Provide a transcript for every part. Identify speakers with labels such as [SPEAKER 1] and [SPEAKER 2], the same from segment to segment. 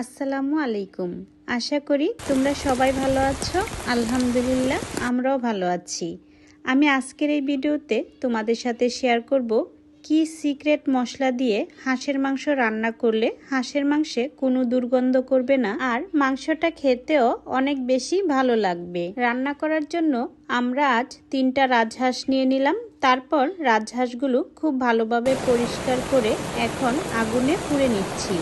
[SPEAKER 1] আসসালামু আলাইকুম। আশা করি তোমরা সবাই ভালো আছো। আলহামদুলিল্লাহ, আমরাও ভালো আছি। আমি আজকের এই ভিডিওতে তোমাদের সাথে শেয়ার করব কি সিক্রেট মশলা দিয়ে হাঁসের মাংস রান্না করলে হাঁসের মাংসে কোনো দুর্গন্ধ করবে না আর মাংসটা খেতেও অনেক বেশি ভালো লাগবে। রান্না করার জন্য আমরা আজ তিনটা রাজহাঁস নিয়ে নিলাম। তারপর রাজহাঁসগুলো খুব ভালোভাবে পরিষ্কার করে এখন আগুনে পুড়ে নিচ্ছি।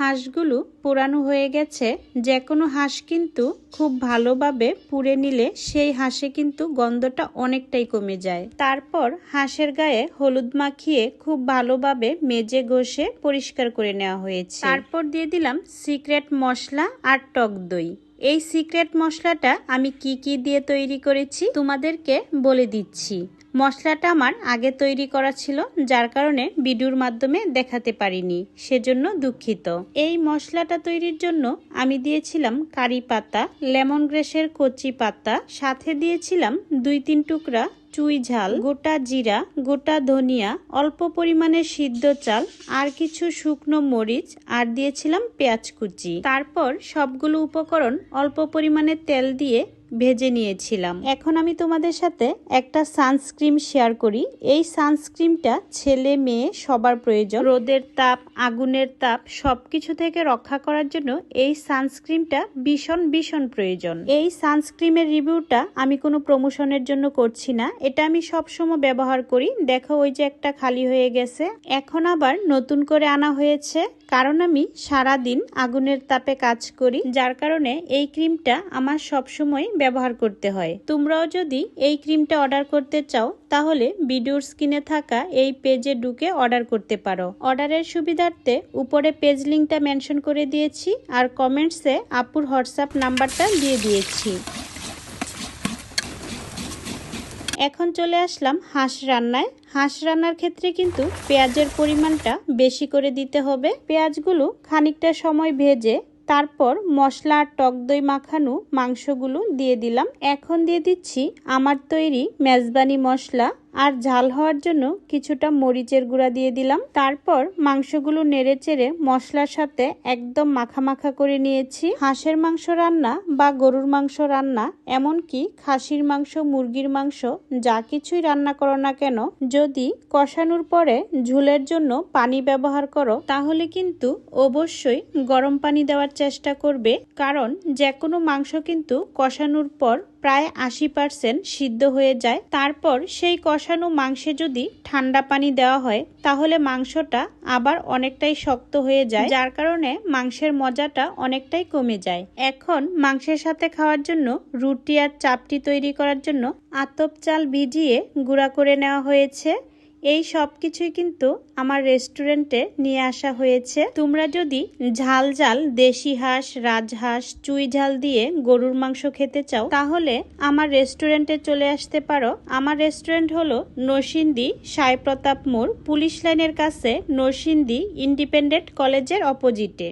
[SPEAKER 1] হাঁসগুলো পোড়ানো হয়ে গেছে। যে কোনো হাঁস কিন্তু খুব ভালোভাবে পুড়ে নিলে সেই হাঁসে কিন্তু গন্ধটা অনেকটাই কমে যায়। তারপর হাঁসের গায়ে হলুদ মাখিয়ে খুব ভালোভাবে মেজে ঘষে পরিষ্কার করে নেওয়া হয়েছে। তারপর দিয়ে দিলাম সিক্রেট মশলা আর টক দই। এই সিক্রেট মশলাটা আমি কি কি দিয়ে তৈরি করেছি তোমাদেরকে বলে দিচ্ছি। মশলাটা আমার আগে তৈরি করা ছিল, যার কারণে ভিডিওর মাধ্যমে দেখাতে পারিনি, সেজন্য দুঃখিত। এই মশলাটা তৈরির জন্য আমি দিয়েছিলাম কারি পাতা, লেমন গ্রেসের কচি পাতা, সাথে দিয়েছিলাম দুই তিন টুকরা চুই ঝাল, গোটা জিরা, গোটা ধনিয়া, অল্প পরিমাণে সিদ্ধ চাল, আর কিছু শুকনো মরিচ, আর দিয়েছিলাম পেঁয়াজ কুচি। তারপর সবগুলো উপকরণ অল্প পরিমাণে তেল দিয়ে ভেজে নিয়েছিলাম। এখন আমি তোমাদের সাথে একটা সানস্ক্রিন শেয়ার করি। এই সানস্ক্রিনটা ছেলে, মেয়ে, সবার প্রয়োজন। রোদের তাপ, আগুনের তাপ, সবকিছু থেকে রক্ষা করার জন্য এই সানস্ক্রিনটা ভীষণ ভীষণ প্রয়োজন। এই সানস্ক্রিমের রিভিউটা আমি কোনো প্রমোশনের জন্য করছি না। এটা আমি সবসময় ব্যবহার করি। দেখো, ওই যে একটা খালি হয়ে গেছে। এখন আবার নতুন করে আনা হয়েছে। কারণ আমি সারা দিন আগুনের তাপে কাজ করি। যার কারণে এই ক্রিমটা আমার সবসময় ব্যবহার করতে হয়। তোমরাও যদি এই ক্রিমটা অর্ডার করতে চাও, তাহলে ভিডিওর স্ক্রিনে থাকা এই পেজে ঢুকে অর্ডার করতে পারো। অর্ডারের সুবিধার্থে উপরে পেজ লিঙ্কটা মেনশন করে দিয়েছি আর কমেন্টসে আপুর হোয়াটসঅ্যাপ নাম্বারটা দিয়ে দিয়েছি। এখন চলে আসলাম হাঁস রান্নায়। হাঁস রান্নার ক্ষেত্রে কিন্তু পেঁয়াজের পরিমাণটা বেশি করে দিতে হবে। পেঁয়াজগুলো খানিকটা সময় ভেজে তারপর মশলা আর টক দই মাখানো মাংসগুলো দিয়ে দিলাম। এখন দিয়ে দিচ্ছি আমার তৈরি মেজবানি মশলা। আর ঝাল হওয়ার জন্য কিছুটা মরিচের গুঁড়া দিয়ে দিলাম। তারপর মাংসগুলো নেড়ে চেড়ে মশলার সাথে একদম মাখা মাখা করে নিয়েছি। হাঁসের মাংস রান্না বা গরুর মাংস রান্না, এমনকি খাসির মাংস, মুরগির মাংস, যা কিছুই রান্না করো না কেন, যদি কষানোর পরে ঝুলের জন্য পানি ব্যবহার করো, তাহলে কিন্তু অবশ্যই গরম পানি দেওয়ার চেষ্টা করবে। কারণ যে কোনো মাংস কিন্তু কষানোর পর প্রায় আশি পার্সেন্ট সিদ্ধ হয়ে যায়। তারপর সেই কষানো মাংসে যদি ঠান্ডা পানি দেওয়া হয়, তাহলে মাংসটা আবার অনেকটাই শক্ত হয়ে যায়, যার কারণে মাংসের মজাটা অনেকটাই কমে যায়। এখন মাংসের সাথে খাওয়ার জন্য রুটি আর চাপটি তৈরি করার জন্য আতপ চাল ভিজিয়ে গুঁড়া করে নেওয়া হয়েছে। এই সব কিছুই কিন্তু আমার রেস্টুরেন্টে নিয়ে আসা হয়েছে। তোমরা যদি ঝাল ঝাল, দেশি হাঁস, রাজহাঁস, চুই ঝাল দিয়ে গরুর মাংস খেতে চাও, তাহলে আমার রেস্টুরেন্টে চলে আসতে পারো। আমার রেস্টুরেন্ট হলো নরসিংদী সাই প্রতাপ মোড়, পুলিশ লাইনের কাছে নরসিংদী ইন্ডিপেন্ডেন্ট কলেজের অপোজিটে